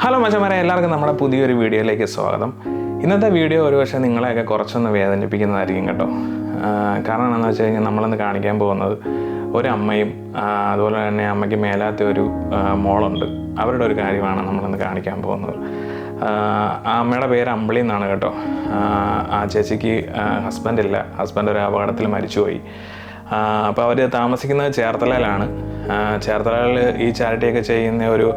Hello മച്ചമാരെ എല്ലാവർക്കും നമ്മുടെ പുതിയൊരു വീഡിയോയിലേക്ക് സ്വാഗതം. ഇന്നത്തെ വീഡിയോ ഒരുപക്ഷെ നിങ്ങളെയൊക്കെ കുറച്ചൊന്ന് വേദനിപ്പിക്കുന്നതായിരിക്കും കേട്ടോ. കാരണം എന്താണെന്ന് വെച്ച് കഴിഞ്ഞാൽ നമ്മളിന്ന് കാണിക്കാൻ പോകുന്നത് ഒരു അമ്മയും അതുപോലെ തന്നെ അമ്മയ്ക്ക് മേലാത്ത ഒരു മോളുണ്ട്. അവരുടെ ഒരു കാര്യമാണ് നമ്മളിന്ന് കാണിക്കാൻ പോകുന്നത്. ആ, അമ്മയുടെ പേര് അമ്പിളി എന്നാണ് കേട്ടോ. ആ, ചേച്ചിക്ക് ഹസ്ബൻഡ് ഇല്ല. ഹസ്ബൻഡ് ഒരു അപകടത്തിൽ മരിച്ചുപോയി. അപ്പോൾ അവർ താമസിക്കുന്നത് ചേർത്തലയിലാണ്. ചേർത്തലയിൽ ഈ ചാരിറ്റിയൊക്കെ ചെയ്യുന്ന ഒരു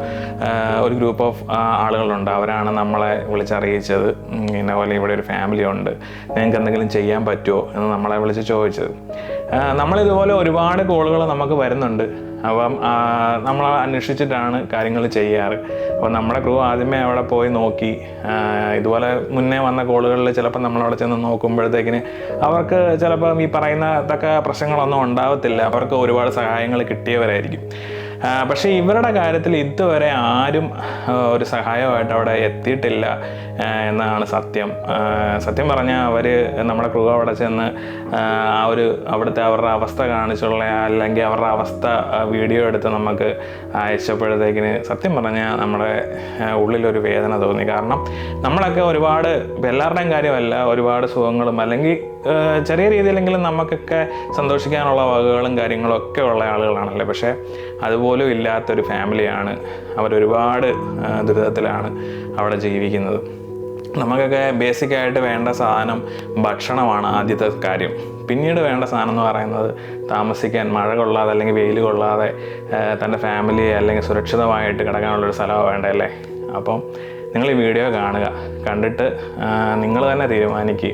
ഒരു ഗ്രൂപ്പ് ഓഫ് ആളുകളുണ്ട്. അവരാണ് നമ്മളെ വിളിച്ചറിയിച്ചത്. ഇന്ന പോലെ ഇവിടെ ഒരു ഫാമിലി ഉണ്ട്. നിങ്ങൾക്ക് എന്തെങ്കിലും ചെയ്യാൻ പറ്റുമോ എന്ന് നമ്മളെ വിളിച്ച് ചോദിച്ചത്. നമ്മളിതുപോലെ ഒരുപാട് കോളുകൾ നമുക്ക് വരുന്നുണ്ട്. അപ്പം നമ്മൾ അന്വേഷിച്ചിട്ടാണ് കാര്യങ്ങൾ ചെയ്യാറ്. അപ്പോൾ നമ്മുടെ ക്രൂ ആദ്യമേ അവിടെ പോയി നോക്കി. ഇതുപോലെ മുന്നേ വന്ന കോളുകളിൽ ചിലപ്പോൾ നമ്മളവിടെ ചെന്ന് നോക്കുമ്പോഴത്തേക്കിന് അവർക്ക് ചിലപ്പം ഈ പറയുന്ന തക്ക പ്രശ്നങ്ങളൊന്നും ഉണ്ടാവത്തില്ല. അവർക്ക് ഒരുപാട് സഹായങ്ങൾ കിട്ടിയവരായിരിക്കും. പക്ഷേ ഇവരുടെ കാര്യത്തിൽ ഇതുവരെ ആരും ഒരു സഹായമായിട്ട് അവിടെ എത്തിയിട്ടില്ല എന്നാണ് സത്യം. സത്യം പറഞ്ഞാൽ അവർ നമ്മുടെ ക്രൂ അവിടെ ചെന്ന് ആ ഒരു അവിടുത്തെ അവരുടെ അവസ്ഥ കാണിച്ചുള്ള അല്ലെങ്കിൽ അവരുടെ അവസ്ഥ വീഡിയോ എടുത്ത് നമുക്ക് അയച്ചപ്പോഴത്തേക്കിന് സത്യം പറഞ്ഞാൽ നമ്മുടെ ഉള്ളിലൊരു വേദന തോന്നി. കാരണം നമ്മളൊക്കെ ഒരുപാട് എല്ലാവരുടെയും കാര്യമല്ല ഒരുപാട് സുഖങ്ങളും അല്ലെങ്കിൽ ചെറിയ രീതിയിലെങ്കിലും നമുക്കൊക്കെ സന്തോഷിക്കാനുള്ള വകകളും കാര്യങ്ങളും ഒക്കെ ഉള്ള ആളുകളാണല്ലേ. പക്ഷേ അതുപോലും ഇല്ലാത്തൊരു ഫാമിലിയാണ് അവരൊരുപാട് ദുരിതത്തിലാണ് അവിടെ ജീവിക്കുന്നത്. നമുക്കൊക്കെ ബേസിക്കായിട്ട് വേണ്ട സാധനം ഭക്ഷണമാണ് ആദ്യത്തെ കാര്യം. പിന്നീട് വേണ്ട സാധനം എന്ന് പറയുന്നത് താമസിക്കാൻ മഴ കൊള്ളാതെ അല്ലെങ്കിൽ വെയിൽ കൊള്ളാതെ തന്റെ ഫാമിലിയെ അല്ലെങ്കിൽ സുരക്ഷിതമായിട്ട് കിടക്കാനുള്ളൊരു സ്ഥലമാണ് വേണ്ടല്ലേ അപ്പം നിങ്ങൾ ഈ വീഡിയോ കാണുക. കണ്ടിട്ട് നിങ്ങൾ തന്നെ തീരുമാനിക്കുക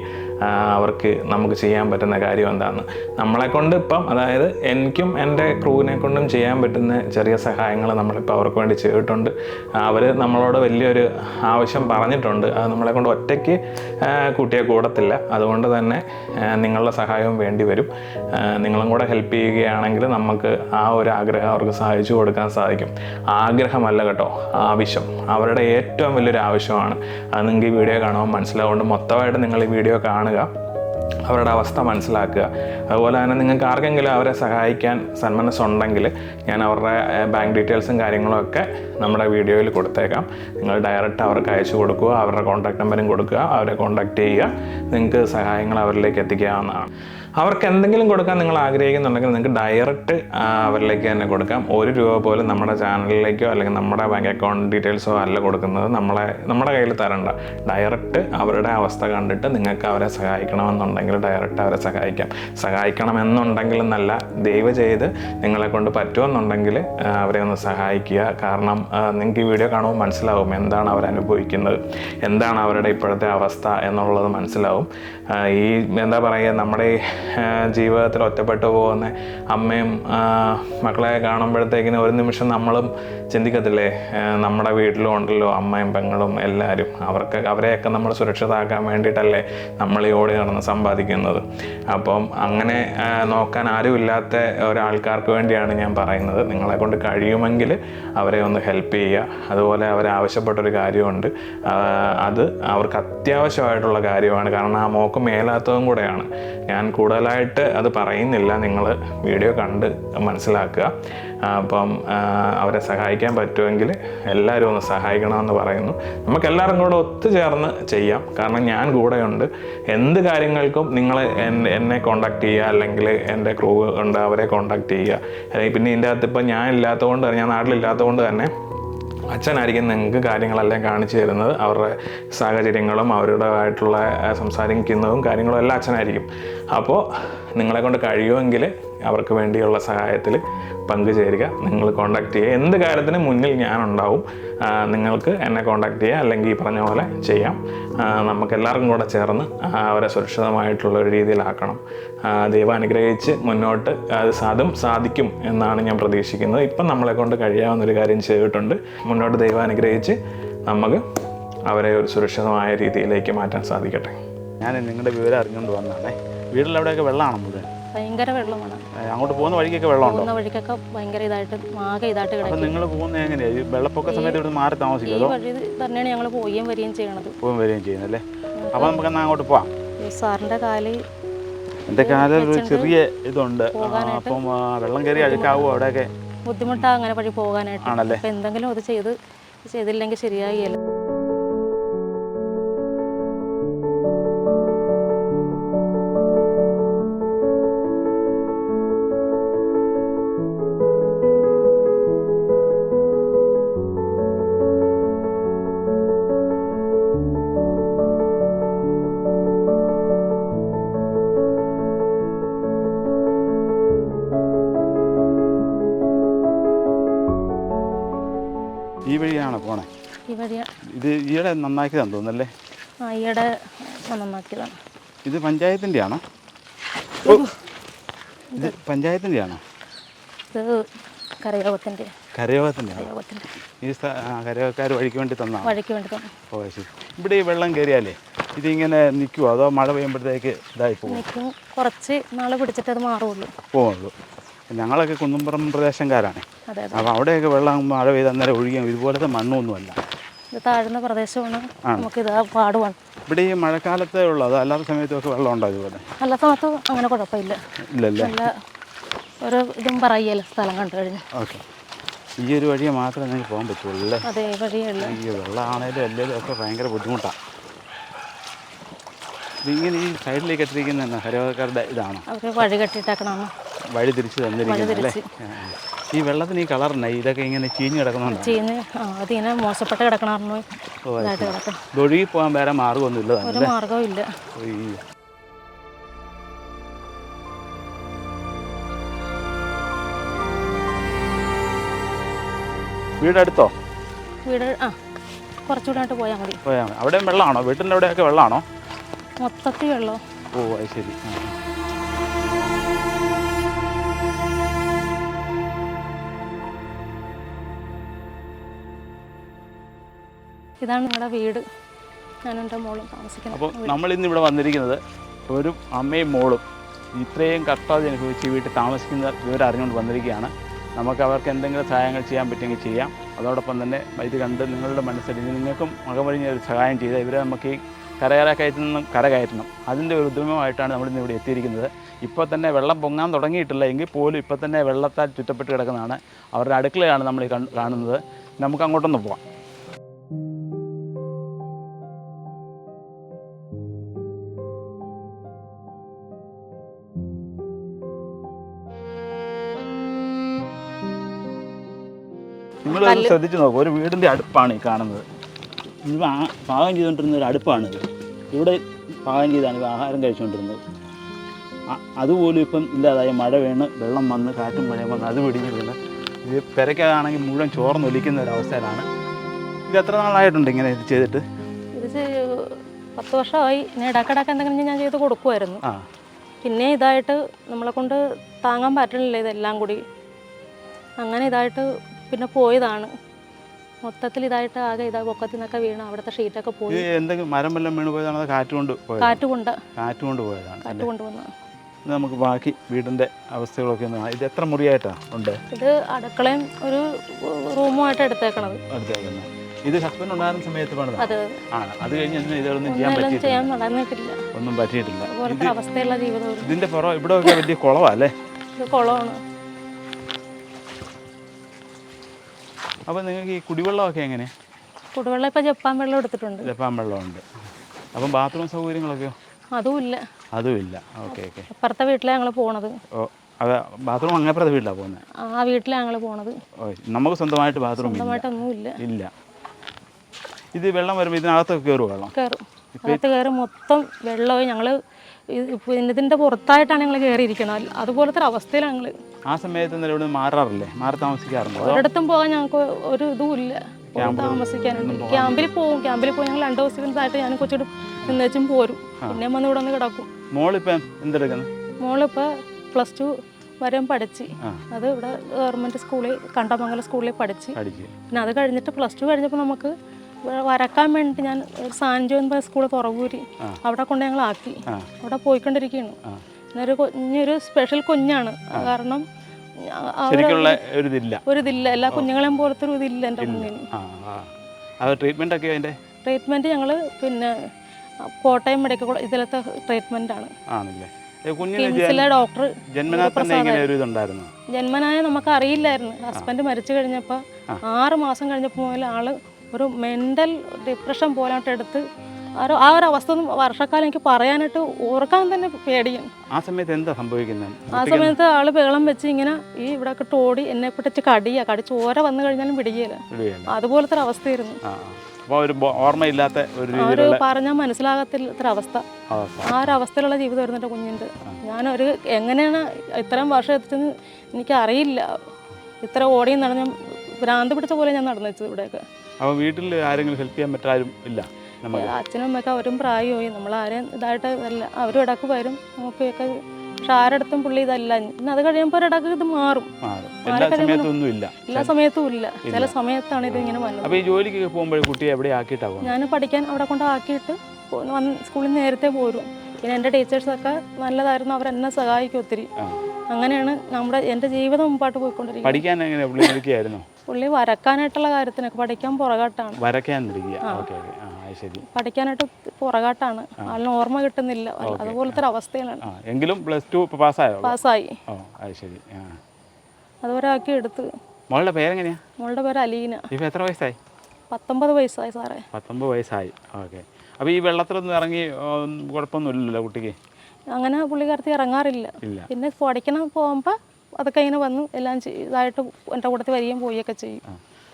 അവർക്ക് നമുക്ക് ചെയ്യാൻ പറ്റുന്ന കാര്യം എന്താണെന്ന് നമ്മളെ കൊണ്ട് ഇപ്പം അതായത് എനിക്കും എന്റെ ക്രൂവിനെ കൊണ്ടും ചെയ്യാൻ പറ്റുന്ന ചെറിയ സഹായങ്ങൾ നമ്മളിപ്പോൾ അവർക്ക് വേണ്ടി ചെയ്തിട്ടുണ്ട്. അവർ നമ്മളോട് വലിയൊരു ആവശ്യം പറഞ്ഞിട്ടുണ്ട്. അത് നമ്മളെ കൊണ്ട് ഒറ്റയ്ക്ക് കൂട്ടിയെ കൂടത്തില്ല. അതുകൊണ്ട് തന്നെ നിങ്ങളുടെ സഹായവും വേണ്ടി വരും. നിങ്ങളും കൂടെ ഹെൽപ്പ് ചെയ്യുകയാണെങ്കിൽ നമുക്ക് ആ ഒരു ആഗ്രഹം അവർക്ക് സഹായിച്ചു കൊടുക്കാൻ സാധിക്കും. ആഗ്രഹമല്ല കേട്ടോ ആവശ്യം. അവരുടെ ഏറ്റവും വലിയൊരു ആവശ്യമാണ്. അത് നിങ്ങൾക്ക് ഈ വീഡിയോ കാണുമ്പോൾ മനസ്സിലാവുകൊണ്ട് മൊത്തമായിട്ട് നിങ്ങൾ ഈ വീഡിയോ കാണുക. അവരുടെ അവസ്ഥ മനസ്സിലാക്കുക. അതുപോലെ തന്നെ നിങ്ങൾക്ക് ആർക്കെങ്കിലും അവരെ സഹായിക്കാൻ സന്മനസ്സുണ്ടെങ്കിൽ ഞാൻ അവരുടെ ബാങ്ക് ഡീറ്റെയിൽസും കാര്യങ്ങളും ഒക്കെ നമ്മുടെ വീഡിയോയിൽ കൊടുത്തേക്കാം. നിങ്ങൾ ഡയറക്റ്റ് അവർക്ക് അയച്ചു കൊടുക്കുക അവരുടെ കോൺടാക്ട് നമ്പറും കൊടുക്കുക അവരെ കോൺടാക്ട് ചെയ്യുക. നിങ്ങൾക്ക് സഹായങ്ങൾ അവരിലേക്ക് എത്തിക്കാവുന്നതാണ്. അവർക്ക് എന്തെങ്കിലും കൊടുക്കാൻ നിങ്ങൾ ആഗ്രഹിക്കുന്നുണ്ടെങ്കിൽ നിങ്ങൾക്ക് ഡയറക്റ്റ് അവരിലേക്ക് തന്നെ കൊടുക്കാം. ഒരു രൂപ പോലും നമ്മുടെ ചാനലിലേക്കോ അല്ലെങ്കിൽ നമ്മുടെ ബാങ്ക് അക്കൗണ്ട് ഡീറ്റെയിൽസോ അല്ല കൊടുക്കുന്നത് നമ്മളെ നമ്മുടെ കയ്യിൽ തരണ്ട. ഡയറക്റ്റ് അവരുടെ അവസ്ഥ കണ്ടിട്ട് നിങ്ങൾക്ക് അവരെ സഹായിക്കണമെന്നുണ്ടെങ്കിൽ ഡയറക്റ്റ് അവരെ സഹായിക്കാം. സഹായിക്കണമെന്നുണ്ടെങ്കിൽ എന്നല്ല ദയവ് ചെയ്ത് നിങ്ങളെ കൊണ്ട് പറ്റുമെന്നുണ്ടെങ്കിൽ അവരെ ഒന്ന് സഹായിക്കുക. കാരണം നിങ്ങൾക്ക് ഈ വീഡിയോ കാണുമ്പോൾ മനസ്സിലാവും എന്താണ് അവർ അനുഭവിക്കുന്നത് എന്താണ് അവരുടെ ഇപ്പോഴത്തെ അവസ്ഥ എന്നുള്ളത് മനസ്സിലാവും. ഈ എന്താ പറയുക നമ്മുടെ ജീവിതത്തിൽ ഒറ്റപ്പെട്ടു പോകുന്ന അമ്മയും മക്കളെ കാണുമ്പോഴത്തേക്കിന് ഒരു നിമിഷം നമ്മളും ചിന്തിക്കത്തില്ലേ? നമ്മുടെ വീട്ടിലും ഉണ്ടല്ലോ അമ്മയും പെങ്ങളും എല്ലാവരും അവർക്ക് അവരെയൊക്കെ നമ്മൾ സുരക്ഷിതമാക്കാൻ വേണ്ടിയിട്ടല്ലേ നമ്മൾ ഈ ഓടി നടന്ന് സമ്പാദിക്കുന്നത്. അപ്പം അങ്ങനെ നോക്കാൻ ആരുമില്ലാത്ത ഒരാൾക്കാർക്ക് വേണ്ടിയാണ് ഞാൻ പറയുന്നത്. നിങ്ങളെ കൊണ്ട് കഴിയുമെങ്കിൽ അവരെ ഒന്ന് ഹെൽപ്പ് ചെയ്യുക. അതുപോലെ അവർ ആവശ്യപ്പെട്ടൊരു കാര്യമുണ്ട്. അത് അവർക്ക് അത്യാവശ്യമായിട്ടുള്ള കാര്യമാണ്. കാരണം ആ മോക്ക് മേലാത്തതും കൂടെയാണ്. ഞാൻ കൂടുതലായിട്ട് അത് പറയുന്നില്ല. നിങ്ങൾ വീഡിയോ കണ്ട് മനസ്സിലാക്കുക. അപ്പം അവരെ സഹായിക്കാൻ പറ്റുമെങ്കിൽ എല്ലാവരും ഒന്ന് സഹായിക്കണമെന്ന് പറയുന്നു. നമുക്ക് എല്ലാവരും കൂടെ ഒത്തുചേർന്ന് ചെയ്യാം. കാരണം ഞാൻ കൂടെയുണ്ട്. എന്ത് കാര്യങ്ങൾക്കും നിങ്ങൾ എന്നെ കോണ്ടാക്ട് ചെയ്യുക. അല്ലെങ്കിൽ എന്റെ ക്രൂ ഉണ്ട് അവരെ കോണ്ടാക്ട് ചെയ്യുക. അല്ലെങ്കിൽ പിന്നെ ഇതിന്റെ അകത്ത് ഇപ്പം ഞാൻ ഇല്ലാത്തതുകൊണ്ട് ഞാൻ നാട്ടിലില്ലാത്തതുകൊണ്ട് തന്നെ അച്ഛനായിരിക്കും നിങ്ങൾക്ക് കാര്യങ്ങളെല്ലാം കാണിച്ചു തരുന്നത്. അവരുടെ സാഹചര്യങ്ങളും അവരുടേതായിട്ടുള്ള സംസാരിക്കുന്നതും കാര്യങ്ങളും എല്ലാം അച്ഛനായിരിക്കും. അപ്പോൾ നിങ്ങളെ കൊണ്ട് കഴിയുമെങ്കിൽ അവർക്ക് വേണ്ടിയുള്ള സഹായത്തിൽ പങ്കുചേരുക. നിങ്ങൾ കോണ്ടാക്ട് ചെയ്യുക. എന്ത് കാര്യത്തിനും മുന്നിൽ ഞാനുണ്ടാവും നിങ്ങൾക്ക് എന്നെ കോണ്ടാക്ട് ചെയ്യുക അല്ലെങ്കിൽ ഈ പറഞ്ഞ പോലെ ചെയ്യാം. നമുക്കെല്ലാവർക്കും നമുക്ക് എല്ലാവർക്കും കൂടെ ചേർന്ന് അവരെ സുരക്ഷിതമായിട്ടുള്ള ഒരു രീതിയിലാക്കണം. ദൈവം അനുഗ്രഹിച്ച് മുന്നോട്ട് അത് സാധും സാധിക്കും എന്നാണ് ഞാൻ പ്രതീക്ഷിക്കുന്നത്. ഇപ്പം നമ്മളെ കൊണ്ട് കഴിയാവുന്നൊരു കാര്യം ചെയ്തിട്ടുണ്ട്. മുന്നോട്ട് ദൈവം അനുഗ്രഹിച്ച് നമുക്ക് അവരെ ഒരു സുരക്ഷിതമായ രീതിയിലേക്ക് മാറ്റാൻ സാധിക്കട്ടെ. ഞാൻ നിങ്ങളുടെ വിവരം അറിഞ്ഞുകൊണ്ട് വന്നതാണേ. വീട്ടിൽ അവിടെയൊക്കെ വെള്ളമാണ് മുഴുവൻ ഭയങ്കര വെള്ളമാണ്. അങ്ങോട്ട് പോകുന്ന വഴിക്കൊക്കെ വെള്ളമുണ്ടോ? പോകുന്ന വഴിക്കൊക്കെ ഭയങ്കര ഇതായിട്ട് ആകെ ഇതായിട്ട് കിടക്കും നിങ്ങൾ പോകുന്നത് എങ്ങനെയാ? ഈ വെള്ളപ്പൊക്ക സമയത്ത് ഇവിടെ മാറി ഈ അതോ? വഴി തന്നെയാണ് ഞങ്ങൾ പോവുകയും വരികയും ചെയ്യണത്. പോകും വരികയും ചെയ്യുന്നല്ലേ അപ്പോൾ നമുക്ക് എന്നാൽ അങ്ങോട്ട് പോവാം. ഈ സാറിന്റെ കാൽ എന്റെ കാലിൽ ഒരു ചെറിയ ഇതുണ്ട്. ആ, അപ്പം ആ, വെള്ളം കയറി അഴുക്കാവോ അവിടെയൊക്കെ? ബുദ്ധിമുട്ടാ അങ്ങനെ വഴി പോകാനായിട്ട്. ആണല്ലേ? അപ്പൊ എന്തെങ്കിലും അത് ചെയ്ത് ചെയ്തില്ലെങ്കിൽ ശരിയാകില്ല ഈയിടെ നന്നാക്കിയതാന്ന് തോന്നുന്നല്ലേ? ആ ഈയിടെ നന്നാക്കിയതാണ്. ഇത് പഞ്ചായത്തിന്റെ ആണോ ഇത് പഞ്ചായത്തിന്റെ ആണോ ഇത് കരയോഗത്തിന്റെ. കരയോഗത്തിന്റെ. ഈ കരയോഗക്കാർ വഴിക്ക് വേണ്ടി തന്നാണ്? വഴിക്ക് വേണ്ടി തന്നെ. ഓ ശരി. ഇവിടെ ഈ വെള്ളം കയറിയാലേ ഇതിങ്ങനെ നിൽക്കുമോ അതോ മഴ പെയ്യുമ്പോഴത്തേക്ക് ഇതായി പോകും നിൽക്കും. കുറച്ച് നാളെ പിടിച്ചിട്ട് അത് മാറുള്ളൂ. പോകുള്ളൂ. ഞങ്ങളൊക്കെ കുന്നുംപുറം അതെ അപ്പോൾ അവിടെയൊക്കെ വെള്ളം മഴ പെയ്ത് അന്നേരം ഒഴുകിയും ഇതുപോലത്തെ മണ്ണൊന്നുമല്ല. ഇത് താഴ്ന്ന പ്രദേശമാണ്. നമുക്കിത് പാടുവാണ്. ഇവിടെ ഈ മഴക്കാലത്തേ ഉള്ളൂ. അത് അല്ലാത്ത സമയത്തൊക്കെ വെള്ളം ഉണ്ടോ ഇതുപോലെ? അല്ല സമയത്ത് അങ്ങനെ കുഴപ്പമില്ല. ഇല്ലല്ലേ? നല്ല ഒരു ഇതും പറയല്ലോ സ്ഥലം കണ്ടു കഴിഞ്ഞ്. ഓക്കെ. ഈ ഒരു വഴി മാത്രമേ നിങ്ങൾക്ക് പോകാൻ പറ്റുള്ളൂ അല്ലേ? അതേ വഴിയുള്ളൂ ഈ വെള്ളമാണേലും അല്ലേലും ഒക്കെ ഭയങ്കര ബുദ്ധിമുട്ടാണ് ഇതിങ്ങനെ ഈ സൈഡിലേക്ക് എത്തിയിരിക്കുന്ന എന്നാ ഇതാണ്? അവർ വഴി കെട്ടിയിട്ടേക്കണമെന്ന് വഴി തിരിച്ച് അല്ലേ? ആ. ഈ വെള്ളത്തിന് ഈ കളർ ഉണ്ടായി ഇതൊക്കെ ഇങ്ങനെ ചീഞ്ഞ് കിടക്കുന്നുണ്ട്? ചീഞ്ഞ് അതിങ്ങനെ മോശപ്പെട്ട് കിടക്കണമെന്ന് ഇതായിട്ട് കിടക്കും. ഇത് ഒഴുകി പോകാൻ വേറെ മാർഗമൊന്നുമില്ല ഇല്ലതാണ് ഒരു മാർഗവും ഇല്ല. അയ്യോ. വീടടുത്തോ? വീട് ആ കുറച്ചുകൂടെ പോയാൽ മതി. പോയാൽ മതി. അവിടെയും വെള്ളമാണോ? വീട്ടിന്റെ അവിടെയൊക്കെ വെള്ളമാണോ? മൊത്തത്തിൽ വെള്ളം ഓ അത് ശരി. ഇതാണ് നമ്മുടെ വീട്. ഞാനും എന്റെ മോളും താമസിക്കുന്നത് അപ്പോൾ നമ്മൾ ഇന്ന് ഇവിടെ വന്നിരിക്കുന്നത് ഒരു അമ്മയും മോളും ഇത്രയും കഷ്ടത അനുഭവിച്ച് വീട്ടിൽ താമസിക്കുന്ന വിവരം അറിഞ്ഞുകൊണ്ട് വന്നിരിക്കുകയാണ്. നമുക്ക് അവർക്ക് എന്തെങ്കിലും സഹായങ്ങൾ ചെയ്യാൻ പറ്റുമെങ്കിൽ ചെയ്യാം. അതോടൊപ്പം തന്നെ ഇത് കണ്ട് നിങ്ങളുടെ മനസ്സിൽ നിങ്ങൾക്കും മകമൊഴിഞ്ഞ ഒരു സഹായം ചെയ്ത് ഇവരെ നമുക്ക് ഈ കരകയറക്കയറ്റിൽ നിന്നും കരകയറ്റണം അതിന്റെ ഒരു ഉദ്യമമായിട്ടാണ് നമ്മൾ ഇന്ന് ഇവിടെ എത്തിയിരിക്കുന്നത്. ഇപ്പോൾ തന്നെ വെള്ളം പൊങ്ങാൻ തുടങ്ങിയിട്ടില്ല എങ്കിൽ പോലും ഇപ്പോൾ തന്നെ വെള്ളത്താൽ ചുറ്റപ്പെട്ട് കിടക്കുന്നതാണ്. അവരുടെ അടുക്കളയാണ് നമ്മൾ കാണുന്നത്. നമുക്ക് അങ്ങോട്ടൊന്ന് പോവാം. നിങ്ങൾ ശ്രദ്ധിച്ചു നോക്കും. ഒരു വീടിന്റെ അടുപ്പാണ് ഈ കാണുന്നത്. ഇത് പാകം ചെയ്തുകൊണ്ടിരുന്ന ഒരു അടുപ്പാണിത് ഇവിടെ പാകം ചെയ്താണ് ഇത് ആഹാരം കഴിച്ചുകൊണ്ടിരുന്നത് അതുപോലും ഇപ്പം ഇല്ലാതായി. മഴ വീണ് വെള്ളം വന്ന് കാറ്റും മഴയും വന്ന് അത് പിടിഞ്ഞ് വീണ് ഇത് പെരയ്ക്കാണെങ്കിൽ മുഴുവൻ ചോർന്നൊലിക്കുന്ന ഒരു അവസ്ഥയിലാണ്. ഇത് എത്ര നാളായിട്ടുണ്ട് ഇങ്ങനെ ഇത് ചെയ്തിട്ട്? ഇത് പത്ത് വർഷമായി. ഇനി ഇടക്കിടക്ക് എന്തെങ്കിലും ഞാൻ ചെയ്ത് കൊടുക്കുമായിരുന്നു പിന്നെ ഇതായിട്ട് നമ്മളെ കൊണ്ട് താങ്ങാൻ പറ്റണില്ല ഇതെല്ലാം കൂടി. അങ്ങനെ ഇതായിട്ട് പിന്നെ പോയതാണ്. മൊത്തത്തിൽ ഇതായിട്ട് ആകെ ഇതാ പൊക്കത്തിൽ നിന്നൊക്കെ വീണ് അവിടുത്തെ ഷീറ്റൊക്കെ പോയി. എന്തെങ്കിലും മരം വല്ലതും വീണ് പോയതാണോ കാറ്റ് കൊണ്ട് കാറ്റ് കൊണ്ട് കാറ്റ് കൊണ്ട് പോയതാണ് കാറ്റ് കൊണ്ടുവന്ന ഇത് നമുക്ക് ബാക്കി വീടിന്റെ അവസ്ഥകളൊക്കെ ഒന്ന് ഇത് എത്ര മുറിയായിട്ടാണ് ഉണ്ട്? ഇത് അടുക്കളയും ഒരു റൂമുമായിട്ട് എടുത്തേക്കണത്. എടുത്തേക്കുന്നത്. ഇത് ഹസ്ബൻഡ് ഉണ്ടായിരുന്ന സമയത്ത് പണിതാണ് അത് ആണ്. അത് കഴിഞ്ഞ് ഇതൊന്നും ചെയ്യാൻ പറ്റിയിട്ടില്ല? ഒന്നും പറ്റിയിട്ടില്ല. അവസ്ഥയുള്ള ജീവിതം. ഇതിന്റെ പുറം ഇവിടെ വലിയ കുളവാ അല്ലേ? കുളമാണ് അപ്പോൾ നിങ്ങൾക്ക് ഈ കുടിവെള്ളമൊക്കെ എങ്ങനെ? കുടിവെള്ളം ഇപ്പോൾ ജപ്പാൻ വെള്ളം എടുത്തിട്ടുണ്ട്. ജപ്പാൻ വെള്ളമുണ്ട്. അപ്പം ബാത്റൂം സൗകര്യങ്ങളൊക്കെയോ? അതും അതുമില്ല. അതും ഇല്ല ഓക്കെ ഓക്കെ. അപ്പുറത്തെ വീട്ടിലാണ് ഞങ്ങൾ പോണത്. ഓ അത് ബാത്റൂം അങ്ങപ്പുറത്തെ വീട്ടിലാണ് പോകുന്നത് ആ വീട്ടിലാണ് ഞങ്ങൾ പോണത്. ഓ നമുക്ക് സ്വന്തമായിട്ട് ബാത്റൂം ഇല്ല സ്വന്തമായിട്ടൊന്നും ഇല്ല. ഇല്ല ഇത് വെള്ളം വരുമ്പോൾ ഇതിനകത്തൊക്കെ കയറും വെള്ളം? കയറും അകത്ത് കയറി മൊത്തം വെള്ളമായി ഞങ്ങൾ ഇതിന്റെ പുറത്തായിട്ടാണ് ഞങ്ങൾ കയറിയിരിക്കുന്നത് അതുപോലത്തെ ഒരു അവസ്ഥയിലാണ് ഞങ്ങൾ ആ സമയത്ത് ഇന്നലെ ഇവിടെ മാറാറില്ലേ? മാറി താമസിക്കാറുണ്ടോ? ഒരിടത്തും പോകാൻ ഞങ്ങൾക്ക് ഒരു ഇതും ഇല്ല. പോയി താമസിക്കാനുണ്ട്. ക്യാമ്പിൽ പോകും ക്യാമ്പിൽ പോയി ഞങ്ങൾ രണ്ട് ദിവസത്തിനായിട്ട് ഞാൻ കൊച്ചിട്ട് നിന്നേച്ചും പോരും. പിന്നെ വന്ന് ഇവിടെ വന്ന് കിടക്കും. മോളിപ്പം എന്തെടുക്കുന്നു? മോളിപ്പോൾ പ്ലസ് ടു വരെ പഠിച്ച്. അത് ഇവിടെ ഗവൺമെന്റ് സ്കൂളിൽ കണ്ടമംഗലം സ്കൂളിൽ പഠിച്ച്. പിന്നെ അത് കഴിഞ്ഞിട്ട് പ്ലസ് ടു കഴിഞ്ഞപ്പോൾ നമുക്ക് വരക്കാൻ വേണ്ടിയിട്ട് ഞാൻ സാൻജോൻ സാൻജോ എന്ന സ്കൂൾ തുറവൂരി അവിടെ കൊണ്ട് ഞങ്ങൾ ആക്കി അവിടെ പോയിക്കൊണ്ടിരിക്കുകയാണ് എന്നൊരു കുഞ്ഞൊരു സ്പെഷ്യൽ കുഞ്ഞാണ്. കാരണം ശരിക്കുള്ള ഒരു ഇതില്ല ഒരു ഇതില്ല എല്ലാ കുഞ്ഞുങ്ങളെയും പോലത്തെ ഒരു ഇതില്ല എന്റെ ആ ട്രീറ്റ്മെന്റ് ഒക്കെ അതിന്റെ? ട്രീറ്റ്മെന്റ് ഞങ്ങൾ പിന്നെ കോട്ടയം മെഡിക്കൽ കോളേജ് ഇതിലത്തെ ട്രീറ്റ്മെന്റ് ആണല്ലേ. കുഞ്ഞിന് കിംസിലെ ഡോക്ടർ ഒരു ജന്മനായ നമുക്ക് അറിയില്ലായിരുന്നു. ഹസ്ബൻഡ് മരിച്ചു കഴിഞ്ഞപ്പോൾ ആറ് മാസം കഴിഞ്ഞപ്പോൾ മുതൽ ആൾ ഒരു മെന്റൽ ഡിപ്രഷൻ പോലെ എടുത്ത് ഒരു- ആ ഒരു അവസ്ഥ ഒന്നും വർഷക്കാലം എനിക്ക് പറയാനായിട്ട് ഓർക്കാൻ തന്നെ പേടിയാണ്. ആ സമയത്ത് എന്താ സംഭവിക്കുന്നത് ആ സമയത്ത് ആൾ ബഹളം വെച്ച് ഇങ്ങനെ ഈ ഇവിടെ ഓടി എന്നെ പിടിച്ച് കടിയ. കടി ചോര വന്നു കഴിഞ്ഞാലും പിടിക്കുകയില്ല അതുപോലത്തെ ഒരു അവസ്ഥയായിരുന്നു. ഒരു ഓർമ്മയില്ലാത്ത ഒരു പറഞ്ഞാൽ മനസ്സിലാകത്തില്ലാത്തൊരവസ്ഥ അവസ്ഥ. ആ ഒരു അവസ്ഥയിലുള്ള ജീവിതമായിരുന്നു എന്റെ കുഞ്ഞിന്റെ. ഞാനൊരു എങ്ങനെയാണ് ഇത്രയും വർഷം എത്തിച്ചെന്ന് എനിക്കറിയില്ല ഇത്ര ഓടിയും നടന്ന് ഭ്രാന്ത് പിടിച്ച പോലെ ഞാൻ നടന്നു വെച്ചത് ഇവിടെയൊക്കെ. അപ്പോൾ വീട്ടിൽ ആരെങ്കിലും ഹെൽപ്പ് ചെയ്യാൻ പറ്റാരും ഇല്ല? അച്ഛനും അമ്മയൊക്കെ അവരും പ്രായമായി. നമ്മൾ ആരെയും ഇതായിട്ട് അല്ല അവരും ഇടയ്ക്ക് വരും. നോക്കിയൊക്കെ പക്ഷെ ആരടുത്തും പുള്ളി ഇതല്ല. പിന്നെ അത് കഴിയുമ്പോൾ ഒരിടക്ക് ഇത് മാറും. എല്ലാ സമയത്തും ഇല്ല. ചില സമയത്താണ് ഇത് ഇങ്ങനെ വന്നത്. ഈ ജോലിക്ക് പോകുമ്പോൾ കുട്ടി എവിടെ ആക്കിയിട്ടാവും ഞാൻ പഠിക്കാൻ അവിടെ കൊണ്ട് ആക്കിയിട്ട് വന്ന് സ്കൂളിൽ നിന്ന് നേരത്തെ പോരും. പിന്നെ എന്റെ ടീച്ചേഴ്സൊക്കെ നല്ലതായിരുന്നു. അവരെന്നെ സഹായിക്കും ഒത്തിരി. അങ്ങനെയാണ് നമ്മുടെ എന്റെ ജീവിതം മുമ്പോട്ട് പോയിക്കൊണ്ടിരിക്കുന്നത്. പഠിക്കാൻ എങ്ങനെ പുള്ളി വരക്കാനായിട്ടുള്ള കാര്യത്തിനൊക്കെ പഠിക്കാൻ പുറകാട്ടാണ്. വരയ്ക്കാൻ ശരി. പഠിക്കാനായിട്ട് പുറകാട്ടാണ്. ആളിന് ഓർമ്മ കിട്ടുന്നില്ല. അതുപോലത്തെ ഒരു അവസ്ഥയിലാണ് എങ്കിലും പ്ലസ് ടു പാസ്സായോ? പാസ്സായി. ഓ അത് ശരി. ആക്കി എടുത്ത്. മോളുടെ പേരെങ്ങനെയാ? മോളുടെ പേര് അലീന. ഇപ്പോൾ എത്ര വയസ്സായി? പത്തൊമ്പത് വയസ്സായി സാറേ. പത്തൊമ്പത് വയസ്സായി. ഓക്കെ. അപ്പോൾ ഈ വെള്ളത്തിലൊന്നും ഇറങ്ങി കുഴപ്പമൊന്നുമില്ലല്ലോ കുട്ടിക്ക്? അങ്ങനെ പുള്ളിക്കാരത്തി ഇറങ്ങാറില്ല. പിന്നെ പഠിക്കണം പോകുമ്പോൾ അതൊക്കെ ഇങ്ങനെ വന്നു എല്ലാം ഇതായിട്ട് എന്റെ കൂട്ടത്തിൽ വരികയും പോവുകയൊക്കെ ചെയ്യും.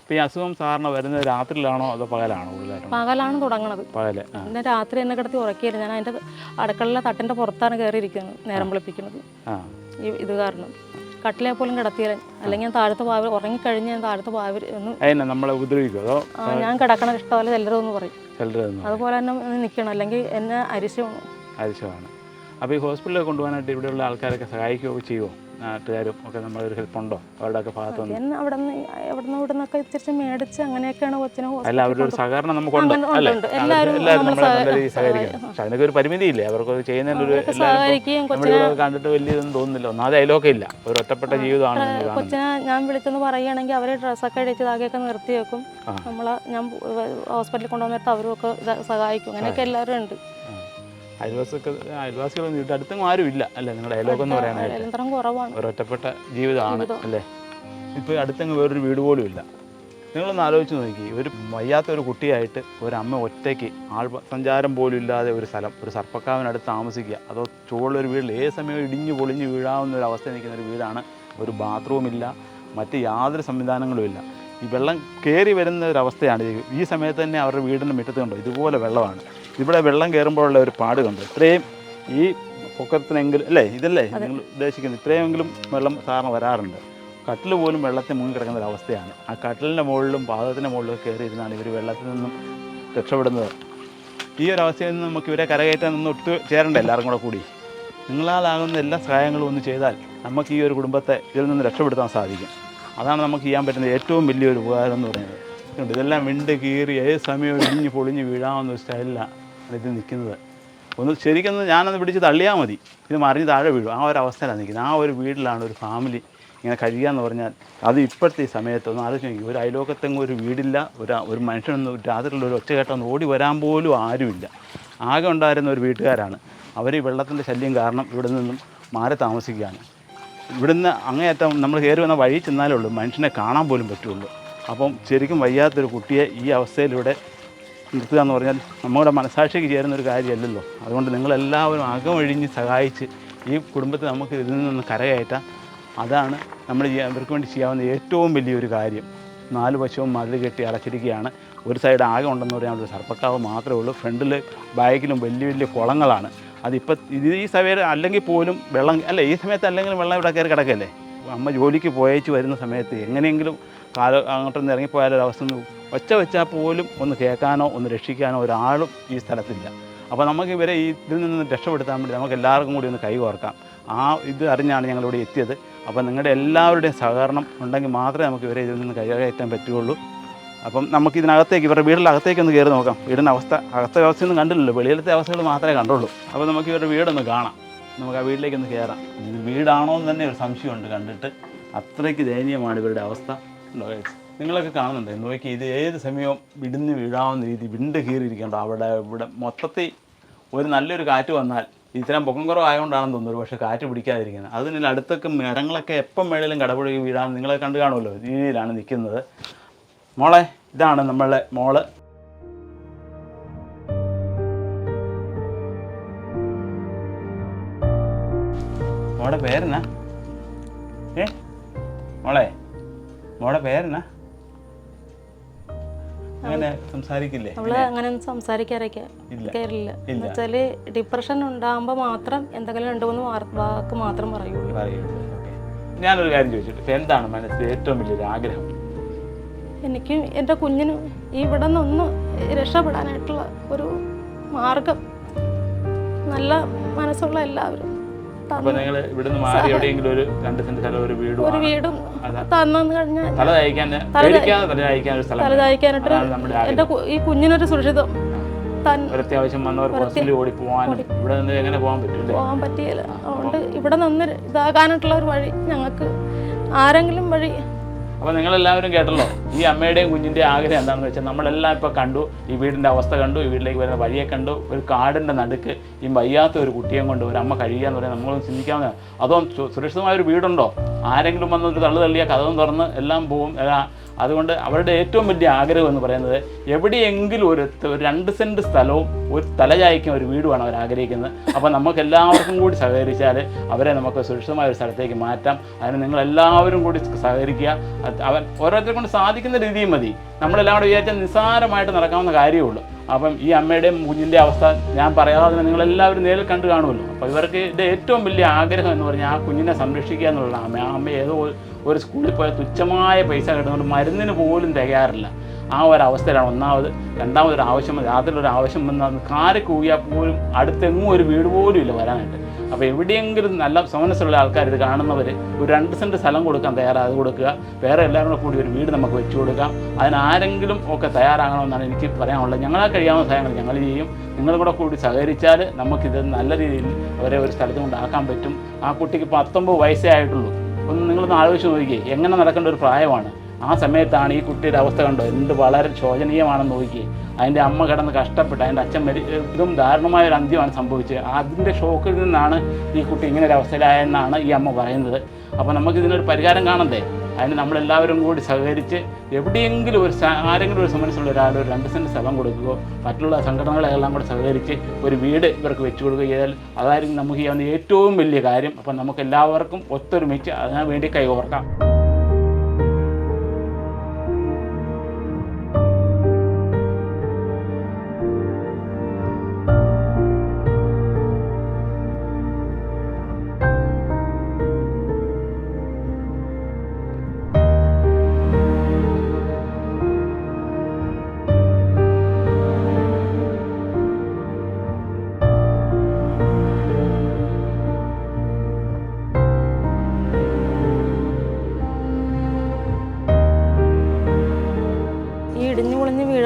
അപ്പോൾ ഈ അസുഖം സാറിന് വരുന്നത് രാത്രിയിലാണോ അതോ പകലാണോ കൂടുതലായിട്ടും? പകലാണ് തുടങ്ങണത്. പകൽ ആ. പിന്നെ രാത്രി എന്നെ കിടത്തി ഉറക്കിയില്ല ഞാൻ അതിന്റെ അടുക്കളയിലെ തട്ടിന്റെ പുറത്താണ് കയറിയിരിക്കുന്നത് നേരം വിളിപ്പിക്കുന്നത്. ആ. ഈ ഇത് കാരണം. കട്ടിലെ പോലും കിടത്തിയാൽ അല്ലെങ്കിൽ ഞാൻ താഴത്ത് പാവ ഉറങ്ങിക്കഴിഞ്ഞ് ഞാൻ താഴത്ത് പാവ ഒന്ന് അതിനെ നമ്മളെ അതോ ആ, ഞാൻ കിടക്കണ ഇഷ്ടമല്ല ചെല്ലരുതെന്ന് പറയും. ചിലർ തന്നു അതുപോലെ തന്നെ നിൽക്കണം. അല്ലെങ്കിൽ എന്നെ അരിശമാണ്. ആവശ്യമാണ് അപ്പോൾ ഈ ഹോസ്പിറ്റലിൽ കൊണ്ടുപോകാനായിട്ട് ഇവിടെയുള്ള ആൾക്കാരൊക്കെ സഹായിക്കുകയോ ചെയ്യുമോ നാട്ടുകാരും ഒക്കെ നമ്മളൊരു ഹെൽപ്പ് ഉണ്ടോ അവരുടെയൊക്കെ ഭാഗത്തു നിന്ന് അവിടെ നിന്ന് ഇവിടെ നിന്നൊക്കെ മേടിച്ച് അങ്ങനെയൊക്കെയാണ് കൊച്ചിനെ അല്ല അവരുടെ ഒരു സഹകരണം നമുക്കുണ്ട് അങ്ങനെ അല്ലേ? എല്ലാവരും നല്ല രീതിയിൽ സഹകരിക്കണം. പക്ഷെ അതിനൊക്കെ ഒരു പരിമിതിയില്ലേ? അവർക്ക് ചെയ്യുന്നതിനൊരു എല്ലാവരും കണ്ടിട്ട് വലിയതൊന്നും തോന്നുന്നില്ല. ഒന്നാമത് അതിലൊക്കെ ഇല്ല. ഒരു ഒറ്റപ്പെട്ട ജീവിതമാണ് കൊച്ചിനെ ഞാൻ വിളിച്ചെന്ന് പറയുകയാണെങ്കിൽ അവരെ ഡ്രസ്സൊക്കെ അടിച്ച് ഇതാക്കിയൊക്കെ നിർത്തി വെക്കും. നമ്മളെ ഞാൻ ഹോസ്പിറ്റലിൽ കൊണ്ടുവന്നിട്ട് അവരും ഒക്കെ സഹായിക്കും. അങ്ങനെയൊക്കെ എല്ലാവരും ഉണ്ട്. ആ. അയൽവാസിയൊക്കെ അയൽവാസികളൊന്നും വീട്ടിൽ അടുത്തെങ്ങും ആരും ഇല്ല അല്ലേ? നിങ്ങളുടെ അയലോക്കം എന്ന് പറയാനായിട്ട് ഒരൊറ്റപ്പെട്ട ജീവിതമാണ് അല്ലേ? ഇപ്പോൾ അടുത്തെങ്ങ് വേറൊരു വീട് പോലും ഇല്ല. നിങ്ങളൊന്ന് ആലോചിച്ച് നോക്കി. ഒരു വയ്യാത്ത ഒരു കുട്ടിയായിട്ട് ഒരമ്മ ഒറ്റയ്ക്ക് ആൾ സഞ്ചാരം പോലും ഇല്ലാതെ ഒരു സ്ഥലം ഒരു സർപ്പക്കാവിനടുത്ത് താമസിക്കുക. അതോ ചുവടുള്ളൊരു വീട്ടിൽ ഏത് സമയവും ഇടിഞ്ഞു പൊളിഞ്ഞ് വീഴാവുന്ന ഒരു അവസ്ഥ നിൽക്കുന്ന ഒരു വീടാണ്. ഒരു ബാത്റൂമില്ല മറ്റ് യാതൊരു സംവിധാനങ്ങളും ഇല്ല. ഈ വെള്ളം കയറി വരുന്ന ഒരു അവസ്ഥയാണ്. ഈ- ഈ സമയത്ത് തന്നെ അവരുടെ വീടിന്റെ മുറ്റത്ത് കണ്ടോ? ഇതുപോലെ വെള്ളമാണ്. ഇവിടെ വെള്ളം കയറുമ്പോഴുള്ള ഒരു പാട് കണ്ടു. ഇത്രയും ഈ പൊക്കത്തിനെങ്കിലും അല്ലേ? ഇതല്ലേ നിങ്ങൾ ഉദ്ദേശിക്കുന്നത്? ഇത്രയെങ്കിലും വെള്ളം സാറിന് വരാറുണ്ട്. കട്ടിൽ പോലും വെള്ളത്തിൽ മുങ്ങി കിടക്കുന്ന ഒരു അവസ്ഥയാണ് ആ കട്ടിലിന്റെ മുകളിലും പാദത്തിന്റെ മുകളിലും കയറി ഇരുന്നാണ് ഇവർ വെള്ളത്തിൽ നിന്നും രക്ഷപ്പെടുന്നത്. ഈ ഒരു അവസ്ഥയിൽ നിന്ന് നമുക്ക് ഇവരെ കരകയറ്റാൻ നിന്ന് ഒത്തു ചേരണ്ട എല്ലാവരും കൂടെ കൂടി. നിങ്ങളാലാകുന്ന എല്ലാ സഹായങ്ങളും ഒന്ന് ചെയ്താൽ നമുക്ക് ഈ ഒരു കുടുംബത്തെ ഇതിൽ നിന്ന് രക്ഷപ്പെടുത്താൻ സാധിക്കും. അതാണ് നമുക്ക് ചെയ്യാൻ പറ്റുന്ന ഏറ്റവും വലിയൊരു ഉപകാരം എന്ന് പറയുന്നത്. ഇതെല്ലാം വിണ്ട് കീറി ഏത് സമയവും ഇടിഞ്ഞ് പൊളിഞ്ഞ് വീഴാവുന്ന ഒരു സ്റ്റൈലിലാണ് ഇത് നിൽക്കുന്നത്. ഒന്ന് ശരിക്കൊന്ന് ഞാനത് പിടിച്ച് തള്ളിയാൽ മതി. ഇത് മറിഞ്ഞ് താഴെ വീഴും. ആ ഒരു അവസ്ഥയിലാണ് നിൽക്കുന്നത്. ആ ഒരു വീട്ടിലാണ് ഒരു ഫാമിലി ഇങ്ങനെ കഴിയുക എന്ന് പറഞ്ഞാൽ അത് ഇപ്പോഴത്തെ ഈ സമയത്ത് ഒന്ന് ആലോചിച്ച് നോക്കി. ഒരു അയലോക്കത്തെങ്ങും ഒരു വീടില്ല. ഒരു ഒരു മനുഷ്യനൊന്നും രാത്രിയിലുള്ള ഒരു ഒറ്റകേട്ടൊന്ന് ഓടി വരാൻ പോലും ആരുമില്ല. ആകെ ഉണ്ടായിരുന്ന ഒരു വീട്ടുകാരാണ്. അവർ ഈ വെള്ളത്തിന്റെ ശല്യം കാരണം ഇവിടെ നിന്നും മാറി താമസിക്കുകയാണ്. ഇവിടുന്ന് അങ്ങേയറ്റം നമ്മൾ കയറി വന്ന വഴി ചെന്നാലേ ഉള്ളൂ. മനുഷ്യനെ കാണാൻ പോലും പറ്റുള്ളൂ. അപ്പം ശരിക്കും വയ്യാത്തൊരു കുട്ടിയെ ഈ അവസ്ഥയിലൂടെ നിർത്തുക എന്ന് പറഞ്ഞാൽ നമ്മുടെ മനസാക്ഷിക്ക് ചേരുന്ന ഒരു കാര്യമല്ലല്ലോ. അതുകൊണ്ട് നിങ്ങളെല്ലാവരും അകമൊഴിഞ്ഞ് സഹായിച്ച് ഈ കുടുംബത്തെ നമുക്ക് ഇതിൽ നിന്ന് കരകയറ്റാം. അതാണ് നമ്മൾ ഇവർക്ക് വേണ്ടി ചെയ്യാവുന്ന ഏറ്റവും വലിയൊരു കാര്യം. നാല് വശവും മതിൽ കെട്ടി അടച്ചിരിക്കുകയാണ്. ഒരു സൈഡ് ആകെ ഉണ്ടെന്ന് പറയാൻ ഒരു സർപ്പക്കാവ് മാത്രമേ ഉള്ളൂ. ഫ്രണ്ടിൽ ബാക്കിലും വലിയ വലിയ കുളങ്ങളാണ്. അതിപ്പോൾ ഇത് ഈ സമയം അല്ലെങ്കിൽ പോലും വെള്ളം അല്ല ഈ സമയത്ത് അല്ലെങ്കിലും വെള്ളം ഇവിടെ കയറി കിടക്കല്ലേ? അമ്മ ജോലിക്ക് പോയേച്ച് വരുന്ന സമയത്ത് എങ്ങനെയെങ്കിലും കാലം അങ്ങോട്ടൊന്ന് ഇറങ്ങിപ്പോയാലൊരവസ്ഥ ഒച്ച വെച്ചാൽ പോലും ഒന്ന് കേൾക്കാനോ ഒന്ന് രക്ഷിക്കാനോ ഒരാളും ഈ സ്ഥലത്തില്ല. അപ്പോൾ നമുക്ക് ഇവരെ ഇതിൽ നിന്ന് രക്ഷപ്പെടുത്താൻ വേണ്ടി നമുക്ക് എല്ലാവർക്കും കൂടി ഒന്ന് കൈകോർക്കാം. ആ ഇത് അറിഞ്ഞാണ് ഞങ്ങളിവിടെ എത്തിയത്. അപ്പോൾ നിങ്ങളുടെ എല്ലാവരുടെയും സഹകരണം ഉണ്ടെങ്കിൽ മാത്രമേ നമുക്ക് ഇവരെ ഇതിൽ നിന്ന് കൈകയറ്റാൻ പറ്റുകയുള്ളൂ. അപ്പം നമുക്ക് ഇതിനകത്തേക്ക് ഇവരുടെ വീടിന്റെ അകത്തേക്ക് ഒന്ന് കയറി നോക്കാം. വീടിന്റെ അവസ്ഥ അകത്തെ അവസ്ഥയൊന്നും കണ്ടില്ലല്ലോ. വെളിയിലത്തെ അവസ്ഥകൾ മാത്രമേ കണ്ടുള്ളൂ. അപ്പോൾ നമുക്ക് ഇവരുടെ വീടൊന്ന് കാണാം. നമുക്ക് ആ വീട്ടിലേക്ക് ഒന്ന് കയറാം. ഇത് വീടാണോ എന്ന് തന്നെ ഒരു സംശയമുണ്ട് കണ്ടിട്ട്. അത്രയ്ക്ക് ദയനീയമാണ് ഇവരുടെ അവസ്ഥ. guys? നിങ്ങളൊക്കെ കാണുന്നുണ്ട്. നോക്കി ഇത് ഏത് സമയവും വിടുന്ന് വീഴാവുന്ന രീതി വിണ്ട് കീറിയിരിക്കേണ്ട അവിടെ ഇവിടെ മൊത്തത്തിൽ ഒരു നല്ലൊരു കാറ്റ് വന്നാൽ ഇത്തരം പൊക്കം കുറവായതുകൊണ്ടാണെന്ന് തോന്നുന്നു. പക്ഷേ കാറ്റ് പിടിക്കാതിരിക്കുന്നത്. അതിന് അടുത്തൊക്കെ മരങ്ങളൊക്കെ എപ്പം മേളിലും കടപുഴകി വീഴാൻ നിങ്ങളെ കണ്ടു കാണുമല്ലോ. രീതിയിലാണ് നിൽക്കുന്നത്. മോളെ ഇതാണ് നമ്മളുടെ മോൾ. മോളുടെ പേരെന്നാ? ഏ? മോളെ മോളുടെ പേരെന്നാ? അങ്ങനെ സംസാരിക്കില്ലേ? നമ്മൾ അങ്ങനെ സംസാരിക്കാറൊക്കെ. കയറില്ല ഇല്ല. ഡിപ്രഷൻ ഉണ്ടാകുമ്പോൾ മാത്രം എന്തെങ്കിലും രണ്ട് മൂന്ന് വാക്ക് മാത്രം പറയുള്ളൂ. ഞാനൊരു കാര്യം ചോദിച്ചിട്ട് ഇപ്പൊ എന്താണ് മനസ്സിൽ ഏറ്റവും വലിയൊരു ആഗ്രഹം? എനിക്ക് എന്റെ കുഞ്ഞിന് ഇവിടെ നിന്നൊന്ന് രക്ഷപ്പെടാനായിട്ടുള്ള ഒരു മാർഗം. നല്ല മനസ്സുള്ള എല്ലാവരും. അപ്പൊ നിങ്ങൾ ഇവിടുന്ന് മാറി എവിടെയെങ്കിലും ഒരു രണ്ട് സെന്റ് സ്ഥലം ഒരു വീട് ഒരു വീടും തന്നു കഴിഞ്ഞാൽ തല തയ്ക്കാൻ പേടിക്കാതെ തല തയ്ക്കാൻ ഒരു സ്ഥലം കു- ഈ കുഞ്ഞിനൊരു സുരക്ഷിതം. അത്യാവശ്യം ഓടി പോകാൻ ഇവിടെ നിന്ന് എങ്ങനെ പോകാൻ പറ്റില്ല? പോകാൻ പറ്റിയില്ല. അതുകൊണ്ട് ഇവിടെ നിന്ന് ഇതാകാനായിട്ടുള്ള ഒരു വഴി ഞങ്ങൾക്ക് ആരെങ്കിലും വഴി അപ്പോൾ നിങ്ങളെല്ലാവരും കേട്ടല്ലോ ഈ അമ്മയുടെയും കുഞ്ഞിന്റെയും ആഗ്രഹം എന്താണെന്ന് വെച്ചാൽ നമ്മളെല്ലാം ഇപ്പോൾ കണ്ടു ഈ വീടിന്റെ അവസ്ഥ കണ്ടു ഈ വീട്ടിലേക്ക് വരുന്ന വഴിയെ കണ്ടു ഒരു കാടിന്റെ നടുക്ക് ഈ വയ്യാത്ത ഒരു കുട്ടിയെ കൊണ്ട് ഒരു അമ്മ കഴിയുക എന്ന് പറയാൻ നമ്മളൊന്ന് ചിന്തിക്കാവുന്ന അതോ സുരക്ഷിതമായ ഒരു വീടുണ്ടോ? ആരെങ്കിലും വന്നൊരു തള്ളു തള്ളിയ കഥവും തുറന്ന് എല്ലാം പോവും അതുകൊണ്ട് അവരുടെ ഏറ്റവും വലിയ ആഗ്രഹം എന്ന് പറയുന്നത് എവിടെയെങ്കിലും ഒരു രണ്ട് സെന്റ് സ്ഥലവും ഒരു തലചായ്ക്കും ഒരു വീടുമാണ് അവർ ആഗ്രഹിക്കുന്നത്. അപ്പോൾ നമുക്ക് എല്ലാവർക്കും കൂടി സഹകരിച്ചാൽ അവരെ നമുക്ക് സുരക്ഷിതമായ ഒരു സ്ഥലത്തേക്ക് മാറ്റാം. അതിന് നിങ്ങൾ എല്ലാവരും കൂടി സഹകരിക്കുക. അവൻ ഓരോരുത്തരെ കൊണ്ട് സാധിക്കുന്ന രീതിയും മതി. നമ്മളെല്ലാം കൂടെ വിചാരിച്ചാൽ നിസ്സാരമായിട്ട് നടക്കാവുന്ന കാര്യമേ ഉള്ളൂ. അപ്പം ഈ അമ്മയുടെയും കുഞ്ഞിന്റെ അവസ്ഥ ഞാൻ പറയാതെ നിങ്ങളെല്ലാവരും നേരിൽ കണ്ടു കാണുമല്ലോ. അപ്പോൾ ഇവർക്ക് ഇത് ഏറ്റവും വലിയ ആഗ്രഹം എന്ന് പറഞ്ഞാൽ ആ കുഞ്ഞിനെ സംരക്ഷിക്കുക എന്നുള്ളതാണ്. അമ്മ ആ അമ്മ ഏതോ ഒരു- സ്കൂളിൽ പോയാൽ തുച്ഛമായ പൈസ കിട്ടുന്നുണ്ട് മരുന്നിന് പോലും തികയാറില്ല. ആ ഒരു അവസ്ഥയിലാണ് ഒന്നാമത്. രണ്ടാമത് ഒരു ആവശ്യം രാത്രി ഒരു ആവശ്യം വന്നാൽ കാറി കൂകിയാൽ പോലും അടുത്തെങ്ങും ഒരു വീട് പോലും ഇല്ല വരാനായിട്ട്. അപ്പോൾ എവിടെയെങ്കിലും നല്ല സമനസ്സുള്ള ആൾക്കാർ ഇത് കാണുന്നവർ ഒരു രണ്ട് സെന്റ് സ്ഥലം കൊടുക്കാൻ തയ്യാറായത് കൊടുക്കുക. വേറെ എല്ലാവരും കൂടി ഒരു വീട് നമുക്ക് വെച്ചു കൊടുക്കാം. അതിനാരെങ്കിലും ഒക്കെ തയ്യാറാകണമെന്നാണ് എനിക്ക് പറയാനുള്ളത്. ഞങ്ങളാൽ കഴിയാവുന്ന സഹായങ്ങൾ ഞങ്ങൾ ചെയ്യും. നിങ്ങളും കൂടെ കൂടി സഹകരിച്ചാൽ നമുക്കിത് നല്ല രീതിയിൽ അവരെ ഒരു സ്ഥലത്ത് കൊണ്ടാക്കാൻ പറ്റും. ആ കുട്ടിക്ക് പത്തൊമ്പത് വയസ്സേ ആയിട്ടുള്ളൂ. ഒന്ന് നിങ്ങളൊന്ന് ആലോചിച്ച് നോക്കിയേ. എങ്ങനെ നടക്കേണ്ട ഒരു പ്രായമാണ്. ആ സമയത്താണ് ഈ കുട്ടിയുടെ അവസ്ഥ കണ്ടോ എന്ത് വളരെ ശോചനീയമാണെന്ന് നോക്കി. അതിന്റെ അമ്മ കിടന്ന് കഷ്ടപ്പെട്ട് അതിന്റെ അച്ഛൻ മരി ഇതും ദാരുണമായ ഒരു അന്ത്യമാണ് സംഭവിച്ചത്. അതിന്റെ ഷോക്കിൽ നിന്നാണ് ഈ കുട്ടി ഇങ്ങനെ ഒരു അവസ്ഥയിലായെന്നാണ് ഈ അമ്മ പറയുന്നത്. അപ്പോൾ നമുക്ക് ഇതിനൊരു പരിഹാരം കാണണ്ടേ? അതിന് നമ്മളെല്ലാവരും കൂടി സഹകരിച്ച് എവിടെയെങ്കിലും ഒരു ആരെങ്കിലും ഒരു സമരസുള്ള ഒരാൾ ഒരു രണ്ട് സെന്റ് സ്ഥലം കൊടുക്കുകയോ മറ്റുള്ള സംഘടനകളെല്ലാം കൂടെ സഹകരിച്ച് ഒരു വീട് ഇവർക്ക് വെച്ചു കൊടുക്കുകയോ ചെയ്താൽ അതായിരിക്കും നമുക്ക് ചെയ്യാവുന്ന ഏറ്റവും വലിയ കാര്യം. അപ്പം നമുക്ക് എല്ലാവർക്കും ഒത്തൊരുമിച്ച് അതിനു വേണ്ടി കൈകോർക്കാം.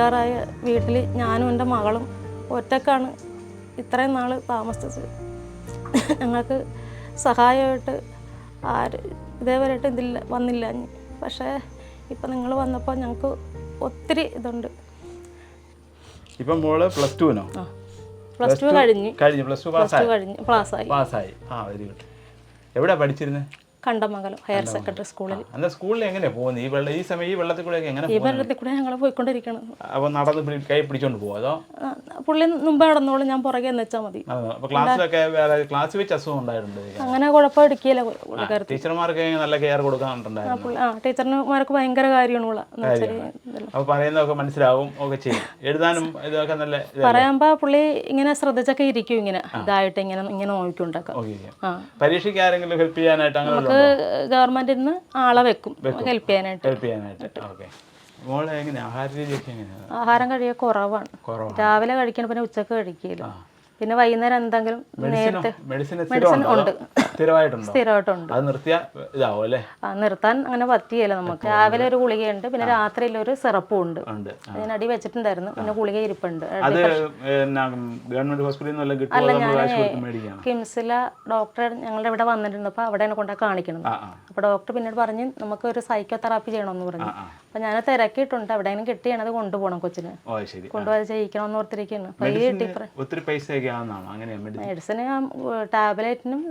വീഴാറായ വീട്ടിൽ ഞാനും എന്റെ മകളും ഒറ്റക്കാണ് ഇത്രയും നാൾ താമസിച്ചത്. ഞങ്ങൾക്ക് സഹായമായിട്ട് ആര് ഇതേവരെയായിട്ട് ഇതില്ല വന്നില്ല പക്ഷേ ഇപ്പം നിങ്ങൾ വന്നപ്പോൾ ഞങ്ങൾക്ക് ഒത്തിരി ഇതുണ്ട്. ഇപ്പം മോൾ പ്ലസ് ടുവിനോ പ്ലസ് ടു കഴിഞ്ഞ്. കഴിഞ്ഞു പ്ലസ് ടു പാസ്സായി. പാസ്സായി. ആ വെരി ഗുഡ്. എവിടെയാണ് പഠിച്ചിരുന്നത് കണ്ടമംഗലം ഹയർ സെക്കൻഡറി സ്കൂളിൽ. അന്ന് സ്കൂളിൽ എങ്ങനെയാ പോകുന്നത് ഈ വെള്ളം ഈ സമയം ഈ വെള്ളത്തിൽ കൂടെ എങ്ങനെ ഈ വെള്ളത്തിൽ കൂടെ ഞങ്ങൾ പോയിക്കൊണ്ടിരിക്കണം. അപ്പോൾ നടന്ന് കൈ പിടിച്ചോണ്ട് പോകും അതോ? പുള്ളി മുമ്പേ നടന്നോളും ഞാൻ പുറകെ എന്ന് വെച്ചാൽ മതി ക്ലാസ്സിലൊക്കെ ക്ലാസ് വെച്ച് അസുഖം ഉണ്ടായിട്ടുണ്ട്? അങ്ങനെ കുഴപ്പം പുള്ളിക്കാരത്തി ടീച്ചർമാർക്ക് നല്ല കെയർ കൊടുക്കാറുണ്ടായിരുന്നു ആ ടീച്ചർമാർക്ക് ഭയങ്കര കാര്യമാണ് അപ്പോൾ പറയുന്നതൊക്കെ മനസ്സിലാവും ഒക്കെ ചെയ്യും. എഴുതാനും ഇതൊക്കെ നല്ല പറയുമ്പോ പുള്ളി ഇങ്ങനെ ശ്രദ്ധിച്ചൊക്കെ ഇരിക്കും ഇങ്ങനെ. ഇതായിട്ട് ഇങ്ങനെ ഇങ്ങനെ നോക്കിക്കൊണ്ടൊക്കെ. പരീക്ഷയ്ക്ക് ആരെങ്കിലും ഹെൽപ്പ് ചെയ്യാനായിട്ട് അങ്ങനെ നമുക്ക് ഗവൺമെന്റിൽ നിന്ന് ആളെ വെക്കും. ഹെൽപ്പ് ചെയ്യാനായിട്ട്. ഹെൽപ്പ് ചെയ്യാനായിട്ട്. ഓക്കെ. ആഹാര കഴിയാൻ കുറവാണ്. കുറവാണ്. രാവിലെ കഴിക്കണം പിന്നെ ഉച്ചയ്ക്ക് കഴിക്കില്ല പിന്നെ വൈകുന്നേരം എന്തെങ്കിലും നേരത്തെ മെഡിസിൻ ഉണ്ട്. സ്ഥിരമായിട്ടുണ്ടോ? അത് ഇതാവും അല്ലേ? നിർത്താൻ അങ്ങനെ പറ്റിയല്ല നമുക്ക്. രാവിലെ ഒരു ഗുളികയുണ്ട് പിന്നെ രാത്രിയിൽ ഒരു സിറപ്പും ഉണ്ട്. അതിനടി അതിന് വെച്ചിട്ടുണ്ടായിരുന്നു പിന്നെ ഗുളിക ഇരിപ്പുണ്ട്. ഗവൺമെന്റ് ഹോസ്പിറ്റലിൽ കാശ് കൊടുത്ത് കിംസിലെ ഡോക്ടർ ഞങ്ങളുടെ ഇവിടെ വന്നിട്ടുണ്ട്. വന്നിരുന്നപ്പോൾ അവിടെ കൊണ്ടാ കാണിക്കണം അപ്പോൾ ഡോക്ടർ പിന്നീട് പറഞ്ഞ് നമുക്ക് ഒരു സൈക്കോ തെറാപ്പി ചെയ്യണമെന്ന് പറഞ്ഞു അപ്പൊ അപ്പോൾ ഞാൻ തിരക്കിയിട്ടുണ്ട്. എവിടെയെങ്കിലും കിട്ടിയാണ് അത് കൊണ്ടുപോകണം കൊച്ചിന്. ഓ ശരി. കൊണ്ടുപോയി ചെയ്യിക്കണമെന്ന് ഓർത്തിരിക്കുകയാണ് അപ്പോൾ ഈ ഡിഫറൻ ഒത്തിരി പൈസയൊക്കെ ആവുന്നതാണോ അങ്ങനെയാ മെഡിസിൻ മെഡിസിന് ടാബ്ലറ്റിനും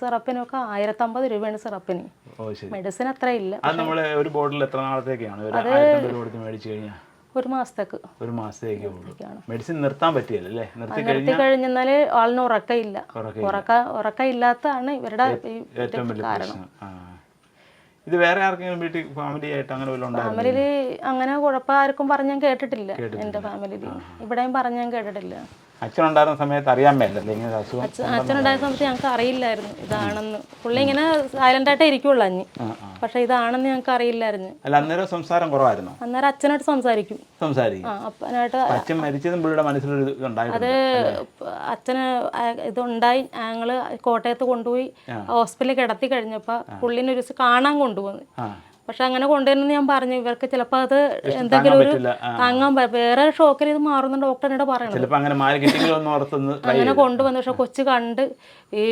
സിറപ്പിനൊക്കെ ആയിരത്തമ്പത് രൂപയാണ് സിറപ്പിന്. മെഡിസിൻ അത്ര ഇല്ല. അത് നമ്മൾ ഒരു ബോട്ടിൽ എത്ര നാളത്തേക്കാണ്? കൊടുത്ത് മേടിച്ചു കഴിഞ്ഞാൽ ഒരു മാസത്തേക്ക്. ഒരു മാസത്തേക്ക് മെഡിസിൻ നിർത്താൻ പറ്റിയല്ലോ അല്ലേ? നിർത്തി കഴിഞ്ഞാൽ ആളിന് ഉറക്കയില്ല. ഉറക്ക ഉറക്കയില്ലാത്തതാണ് ഇവരുടെ ഏറ്റവും വലിയ കാരണം. ഇത് വേറെ ആർക്കെങ്കിലും വീട്ടിൽ ഫാമിലി ആയിട്ട് അങ്ങനെ ഫാമിലിയിൽ അങ്ങനെ കുഴപ്പം ആർക്കും പറഞ്ഞ് ഞാൻ കേട്ടിട്ടില്ല. എന്റെ ഫാമിലിയിൽ. ഇവിടെയും പറഞ്ഞ് ഞാൻ കേട്ടിട്ടില്ല. അച്ഛനുണ്ടായിരുന്ന സമയത്ത് അറിയാൻ മേലല്ലേ? ഇങ്ങനെ അസുഖം അച്ഛനുണ്ടായ സമയത്ത് ഞങ്ങൾക്ക് അറിയില്ലായിരുന്നു. ഇതാണെന്ന്. പുള്ളി ഇങ്ങനെ സൈലന്റ് ആയിട്ടേ ഇരിക്കുള്ളൂ അഞ്ഞ്. പക്ഷെ ഇതാണെന്ന് ഞങ്ങൾക്ക് അറിയില്ലായിരുന്നു. അല്ല അന്നേരം സംസാരം കുറവായിരുന്നു? അന്നേരം അച്ഛനായിട്ട് സംസാരിക്കും. സംസാരിക്കും. അപ്പനായിട്ട് അച്ഛൻ മരിച്ചതും പുള്ളിയുടെ മനസ്സിലൊരു ഉണ്ടായിട്ടുണ്ട്. അച്ഛന് ഇതുണ്ടായി. ഞങ്ങൾ കോട്ടയത്ത് കൊണ്ടുപോയി ഹോസ്പിറ്റലിൽ കിടത്തി കഴിഞ്ഞപ്പോ പുള്ളിനെ ഒരു കാണാൻ കൊണ്ടുപോകുന്നു പക്ഷെ അങ്ങനെ കൊണ്ടുവരുന്ന ഞാൻ പറഞ്ഞു. ഇവർക്ക് ചിലപ്പോൾ അത് എന്തെങ്കിലും ഒരു താങ്ങാൻ വേറെ ഷോക്കിൽ ഇത് മാറുന്ന ഡോക്ടറിനോട് പറയണത്. അങ്ങനെ കൊണ്ടുവന്നു. പക്ഷെ കൊച്ചു കണ്ട് ഈ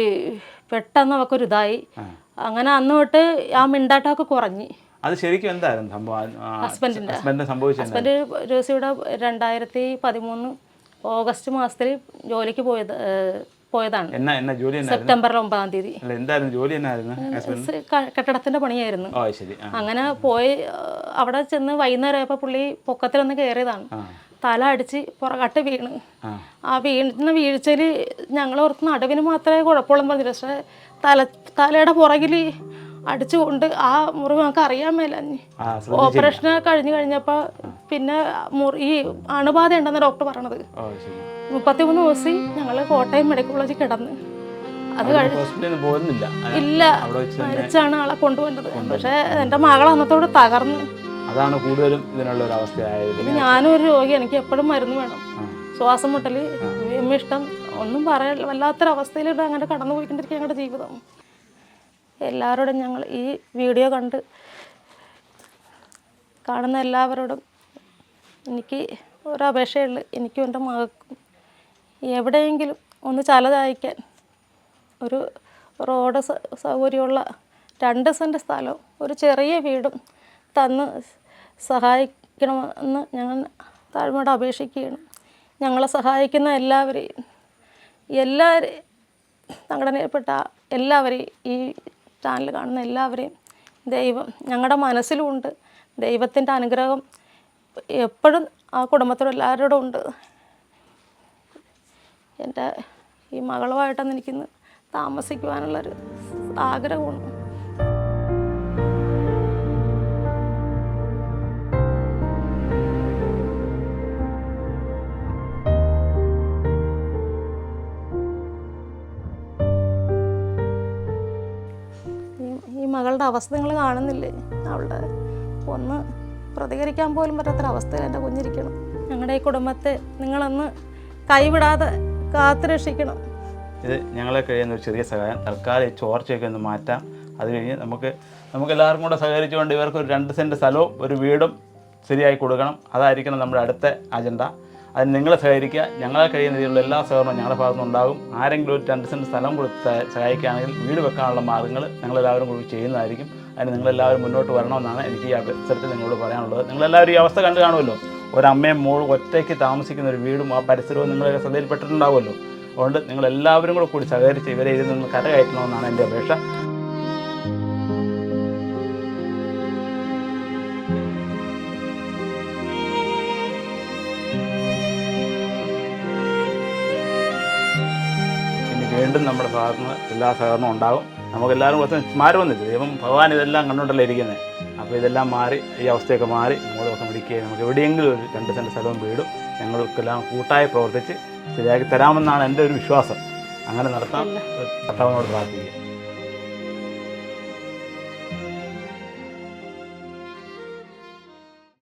പെട്ടെന്ന് അവക്കൊരു ഇതായി. അങ്ങനെ അന്ന് തൊട്ട് ആ മിണ്ടാട്ടമൊക്കെ കുറഞ്ഞു. അത് ശരിക്കും എന്തായിരുന്നു സംഭവം? ഹസ്ബൻഡിന്റെ. ഹസ്ബൻഡ് ജോസിയുടെ രണ്ടായിരത്തി പതിമൂന്ന് ഓഗസ്റ്റ് മാസത്തിൽ ജോലിക്ക് പോയത് പോയതാണ്. സെപ്റ്റംബർ ഒമ്പതാം തീയതി. കെട്ടിടത്തിന്റെ പണിയായിരുന്നു. അങ്ങനെ പോയി അവിടെ ചെന്ന് വൈകുന്നേരം ആയപ്പോ പുള്ളി പൊക്കത്തിലൊന്ന് കയറിയതാണ് തല അടിച്ച് പുറകട്ട് വീണ്. ആ. വീണ വീഴ്ചയിൽ വീഴ്ചയിൽ ഞങ്ങൾ ഓർത്ത് നടുവിന് മാത്രമേ കുഴപ്പമുള്ളൂ പറഞ്ഞു പക്ഷെ തല തലയുടെ പുറകിൽ അടിച്ചുകൊണ്ട് ആ മുറിവ് നമുക്ക് അറിയാൻ മേലഞ്ഞ് ആ ഓപ്പറേഷൻ കഴിഞ്ഞു കഴിഞ്ഞപ്പോൾ പിന്നെ മുറി ഈ അണുബാധ ഉണ്ടെന്ന് ഡോക്ടർ പറഞ്ഞത്. മുപ്പത്തിമൂന്ന് ദിവസം ഞങ്ങൾ കോട്ടയം മെഡിക്കൽ കോളേജിൽ കിടന്ന്. അത് കഴിഞ്ഞില്ല ഇല്ല. മരിച്ചാണ് ആളെ കൊണ്ടുവന്നത്. പക്ഷേ എന്റെ മകൾ അന്നത്തോടെ തകർന്ന്. അതാണ് കൂടുതലും ഇതിനുള്ള ഒരു അവസ്ഥയായത്. ഞാനും ഒരു രോഗി. എനിക്ക് എപ്പോഴും മരുന്ന് വേണം. ശ്വാസം മുട്ടൽ ഇഷ്ടം. ഒന്നും പറയാൻ വല്ലാത്തൊരവസ്ഥയിലൂടെ അങ്ങനെ കടന്നു പോയിക്കൊണ്ടിരിക്കുക ഞങ്ങളുടെ ജീവിതം. എല്ലാവരോടും ഞങ്ങൾ ഈ വീഡിയോ കണ്ട് കാണുന്ന എല്ലാവരോടും എനിക്ക് ഒരപേക്ഷയുള്ളു എനിക്കും എന്റെ മകൾക്കും എവിടെയെങ്കിലും ഒന്ന് ചലതായിക്കാൻ ഒരു റോഡ് സൗകര്യമുള്ള രണ്ട് സെന്റ് സ്ഥലവും ഒരു ചെറിയ വീടും തന്ന് സഹായിക്കണമെന്ന് ഞങ്ങൾ താഴ്മയോട് അപേക്ഷിക്കുകയാണ്. ഞങ്ങളെ സഹായിക്കുന്ന എല്ലാവരെയും എല്ലാവരെയും സംഘടനയിൽപ്പെട്ട എല്ലാവരെയും ഈ ചാനൽ കാണുന്ന എല്ലാവരെയും ദൈവം ഞങ്ങളുടെ മനസ്സിലുമുണ്ട് ദൈവത്തിന്റെ അനുഗ്രഹം എപ്പോഴും ആ കുടുംബത്തോട് എല്ലാവരോടും ഉണ്ട്. എന്റെ ഈ മകളുമായിട്ടാണ് എനിക്കിന്ന് താമസിക്കുവാനുള്ളൊരു ആഗ്രഹമാണ് ഈ- മകളുടെ അവസ്ഥ നിങ്ങൾ കാണുന്നില്ലേ? അവളുടെ ഒന്ന് പ്രതികരിക്കാൻ പോലും പറ്റാത്തൊരവസ്ഥയിൽ എന്റെ കുഞ്ഞിരിക്കണം. ഞങ്ങളുടെ ഈ കുടുംബത്തെ നിങ്ങളൊന്ന് കൈവിടാതെ കാത്തു രക്ഷിക്കണം ഇത് ഞങ്ങളെ കഴിയുന്ന ഒരു ചെറിയ സഹായം. തൽക്കാലം ചോർച്ചയൊക്കെ ഒന്ന് മാറ്റാം. അത് കഴിഞ്ഞ് നമുക്ക് നമുക്ക് എല്ലാവർക്കും കൂടെ സഹകരിച്ചുകൊണ്ട് ഇവർക്ക് ഒരു രണ്ട് സെന്റ് സ്ഥലവും ഒരു വീടും ശരിയായി കൊടുക്കണം. അതായിരിക്കണം നമ്മുടെ അടുത്ത അജണ്ട. അതിന് നിങ്ങൾ സഹകരിക്കുക. ഞങ്ങളെ കഴിയുന്ന രീതിയിലുള്ള എല്ലാ സഹകരണവും ഞങ്ങളുടെ ഭാഗത്തു ഉണ്ടാകും. ആരെങ്കിലും ഒരു രണ്ട് സെന്റ് സ്ഥലം കൊടുത്ത് സഹ- സഹായിക്കുകയാണെങ്കിൽ വീട് വെക്കാനുള്ള മാർഗങ്ങൾ ഞങ്ങളെല്ലാവരും കൂടി ചെയ്യുന്നതായിരിക്കും. അതിന് നിങ്ങളെല്ലാവരും മുന്നോട്ട് വരണമെന്നാണ് എനിക്ക് ഈ അവസരത്തിൽ നിങ്ങളോട് പറയാനുള്ളത്. നിങ്ങളെല്ലാവരും ഈ അവസ്ഥ കണ്ടു കാണുമല്ലോ? ഒരമ്മയും മോളും ഒറ്റയ്ക്ക് താമസിക്കുന്ന ഒരു വീടും ആ പരിസരവും നിങ്ങളൊക്കെ ശ്രദ്ധയിൽപ്പെട്ടിട്ടുണ്ടാവുമല്ലോ. അതുകൊണ്ട് നിങ്ങൾ എല്ലാവരും കൂടെ കൂടി സഹകരിച്ച് ഇവരെ ഇതിൽ നിന്ന് കരകയറ്റണമെന്നാണ് എന്റെ അപേക്ഷ. വീണ്ടും നമ്മുടെ ഭാഗത്ത് നിന്ന് എല്ലാ സഹകരണവും ഉണ്ടാകും. നമുക്കെല്ലാവരും കുറച്ച് മാറി വന്നില്ല? ദൈവം ഭഗവാൻ ഇതെല്ലാം കണ്ടുകൊണ്ടല്ലേ ഇരിക്കുന്നത്? അപ്പോൾ ഇതെല്ലാം മാറി ഈ അവസ്ഥയൊക്കെ മാറി മോളൊക്കെ പിടിക്കുകയും നമുക്ക് എവിടെയെങ്കിലും ഒരു രണ്ട് സെന്റ് സ്ഥലവും വീടും ഞങ്ങൾക്കെല്ലാം കൂട്ടായി പ്രവർത്തിച്ച് ശരിയാക്കി തരാമെന്നാണ് എന്റെ ഒരു വിശ്വാസം. അങ്ങനെ നടത്താം. കർത്താവിനോട് പ്രാർത്ഥിക്കുക